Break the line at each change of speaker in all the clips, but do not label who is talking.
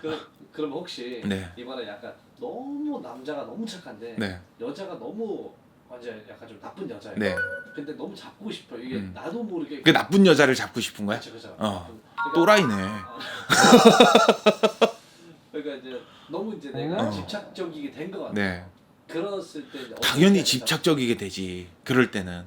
그 그럼 혹시
네.
이번에 약간 너무 남자가 너무 착한데
네.
여자가 너무 완전 약간 좀 나쁜 여자예요.
네.
근데 너무 잡고 싶어. 이게
음.
나도 모르게
그 나쁜 여자를 잡고 싶은 거야?
그쵸, 그쵸.
어.
그러니까,
또라이네.
그러니까 이제 너무 이제 내가
어.
집착적이게 된 것 같아.
네.
그랬을 때 이제 어떻게
당연히
해야
집착적이게 되지. 그럴 때는.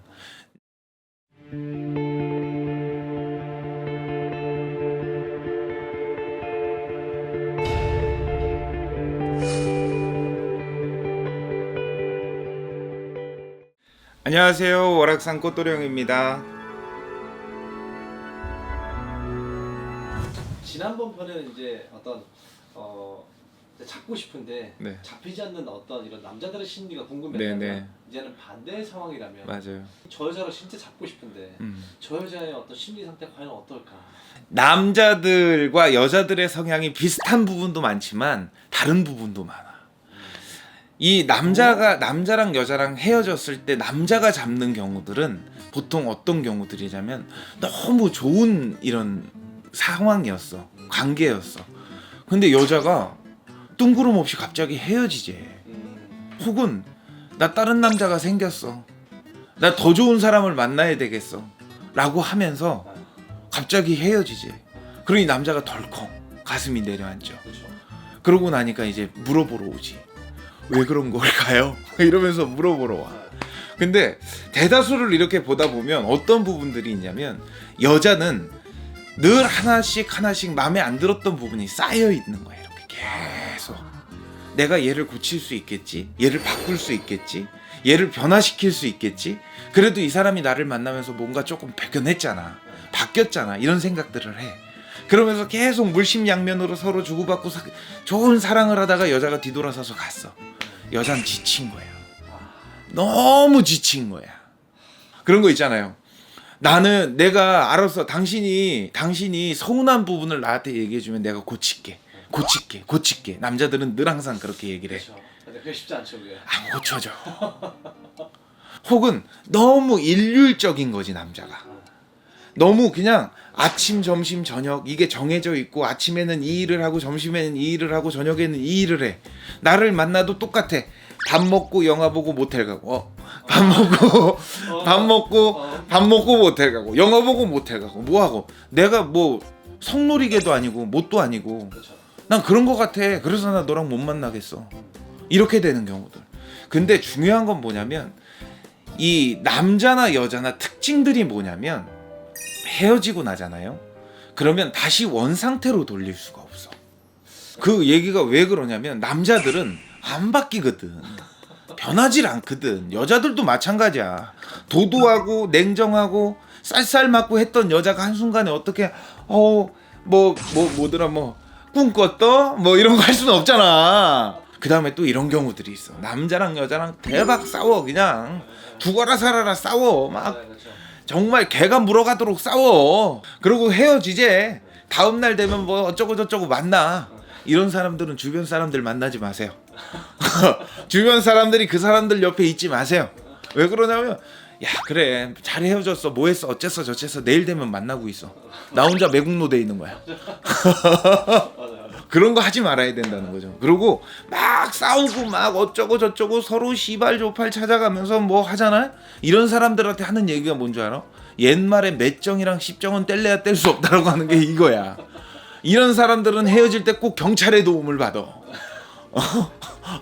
안녕하세요. 월악산 꽃도령입니다.
지난번 편에는 이제 어떤 어 이제 잡고 싶은데
네.
잡히지 않는 어떤 이런 남자들의 심리가
네,
궁금했다면
네.
이제는 반대의 상황이라면
맞아요.
저 여자를 진짜 잡고 싶은데
음.
저 여자의 어떤 심리 상태 가 과연 어떨까?
남자들과 여자들의 성향이 비슷한 부분도 많지만 다른 부분도 많아. 이 남자가 남자랑 여자랑 헤어졌을 때 남자가 잡는 경우들은 보통 어떤 경우들이냐면 너무 좋은 이런 상황이었어. 관계였어. 근데 여자가 뜬구름 없이 갑자기 헤어지지.
음,
혹은 나 다른 남자가 생겼어. 나 더 좋은 사람을 만나야 되겠어. 라고 하면서 갑자기 헤어지지. 그러니 남자가 덜컹 가슴이 내려앉죠. 그러고 나니까 이제 물어보러 오지. 왜 그런 걸까요? 이러면서 물어보러 와. 근데 대다수를 이렇게 보다 보면 어떤 부분들이 있냐면 여자는 늘 하나씩 하나씩 마음에 안 들었던 부분이 쌓여 있는 거야. 이렇게 계속. 내가 얘를 고칠 수 있겠지. 얘를 바꿀 수 있겠지. 얘를 변화시킬 수 있겠지. 그래도 이 사람이 나를 만나면서 뭔가 조금 발견했잖아. 바뀌었잖아. 이런 생각들을 해. 그러면서 계속 물심양면으로 서로 주고받고 사- 좋은 사랑을 하다가 여자가 뒤돌아서서 갔어. 여잔 지친 거야.
아,
너무 지친 거야. 그런 거 있잖아요. 나는 내가 알았어. 당신이 당신이 서운한 부분을 나한테 얘기해 주면 내가 고칠게. 고칠게. 고칠게. 남자들은 늘 항상 그렇게 얘기를 해.
그렇죠. 그게 쉽지 않죠, 그게.
안 고쳐져. 혹은 너무 일률적인 거지 남자가. 너무 그냥 아침, 점심, 저녁 이게 정해져 있고 아침에는 이 일을 하고 점심에는 이 일을 하고 저녁에는 이 일을 해. 나를 만나도 똑같아. 밥 먹고 영화 보고 모텔 가고. 어. 밥 먹고 밥 먹고
어.
밥 먹고 모텔 가고 영화 보고 모텔 가고 뭐 하고 내가 뭐 성놀이개도 아니고 뭣도 아니고
그렇죠.
난 그런 거 같아. 그래서 나 너랑 못 만나겠어. 이렇게 되는 경우들. 근데 중요한 건 뭐냐면 이 남자나 여자나 특징들이 뭐냐면 헤어지고 나잖아요. 그러면 다시 원 상태로 돌릴 수가 없어. 그 얘기가 왜 그러냐면 남자들은 안 바뀌거든. 변하질 않거든. 여자들도 마찬가지야. 도도하고 냉정하고 쌀쌀 맞고 했던 여자가 한순간에 어떻게 어뭐 뭐 뭐더라 뭐 꿈꿨어? 뭐 이런 거 할 수는 없잖아. 그 다음에 또 이런 경우들이 있어. 남자랑 여자랑 대박 싸워 그냥 죽어라 살아라 싸워 막. 정말 개가 물어가도록 싸워. 그리고 헤어지제. 다음 날 되면 뭐 어쩌고 저쩌고 만나. 이런 사람들은 주변 사람들 만나지 마세요. 주변 사람들이 그 사람들 옆에 있지 마세요. 왜 그러냐면 야 그래 잘 헤어졌어 뭐 했어 어쨌어 저쨌어 내일 되면 만나고 있어 나 혼자 매국노 돼 있는 거야. 그런 거 하지 말아야 된다는 거죠. 그리고 막 싸우고 막 어쩌고 저쩌고 서로 시발 조팔 찾아가면서 뭐 하잖아. 이런 사람들한테 하는 얘기가 뭔 줄 알아? 옛말에 맷정이랑 십정은 뗄래야 뗄 수 없다라고 하는 게 이거야. 이런 사람들은 헤어질 때 꼭 경찰의 도움을 받아. 어?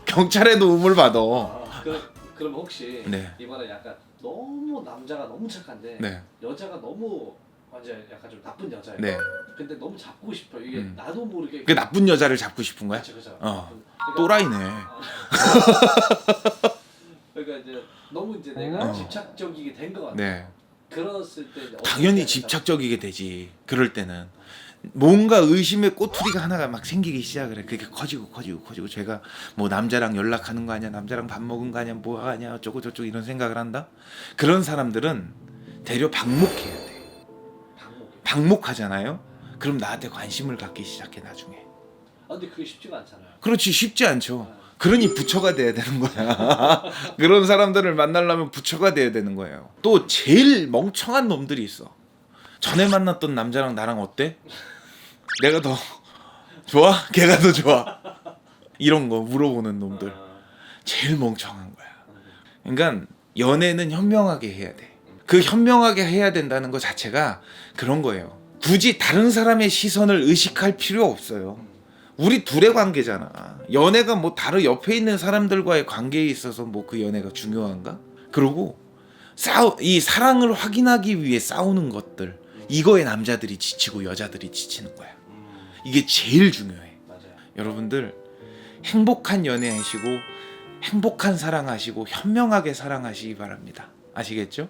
경찰의 도움을 받아.
아, 그, 그럼 혹시
네.
이번에 약간 너무 남자가 너무 착한데
네,
여자가 너무 완전 약간 좀 나쁜 여자예요.
네.
근데 너무 잡고 싶어. 이게
음.
나도 모르게
그 나쁜 여자를 잡고 싶은 거야?
그렇죠, 그렇죠.
어.
그러니까,
또라이네.
그러니까 이제 너무 이제 내가
어.
집착적이게 된 것 같아.
네.
그랬을 때 이제 어떻게
당연히
해야
집착적이게 되지. 그럴 때는 뭔가 의심의 꼬투리가 하나가 막 생기기 시작을 해. 그게 커지고 커지고 커지고 제가 뭐 남자랑 연락하는 거 아니야, 남자랑 밥 먹은 거 아니야, 뭐 하냐, 어쩌고 저쩌고 이런 생각을 한다. 그런 사람들은 대려 방목해야 돼. 방목하잖아요. 그럼 나한테 관심을 갖기 시작해 나중에.
아 근데 그게 쉽지가 않잖아요.
그렇지 쉽지 않죠. 그러니 부처가 돼야 되는 거야. 그런 사람들을 만나려면 부처가 돼야 되는 거예요. 또 제일 멍청한 놈들이 있어. 전에 만났던 남자랑 나랑 어때? 내가 더 좋아? 걔가 더 좋아. 이런 거 물어보는 놈들
아,
제일 멍청한 거야. 그러니까 연애는 현명하게 해야 돼. 그 현명하게 해야 된다는 것 자체가 그런 거예요. 굳이 다른 사람의 시선을 의식할 필요 없어요. 우리 둘의 관계잖아. 연애가 뭐 다른 옆에 있는 사람들과의 관계에 있어서 뭐 그 연애가 중요한가? 그리고 싸우 이 사랑을 확인하기 위해 싸우는 것들 이거에 남자들이 지치고 여자들이 지치는 거야.
음,
이게 제일 중요해.
맞아요.
여러분들 행복한 연애하시고 행복한 사랑하시고 현명하게 사랑하시기 바랍니다. 아시겠죠?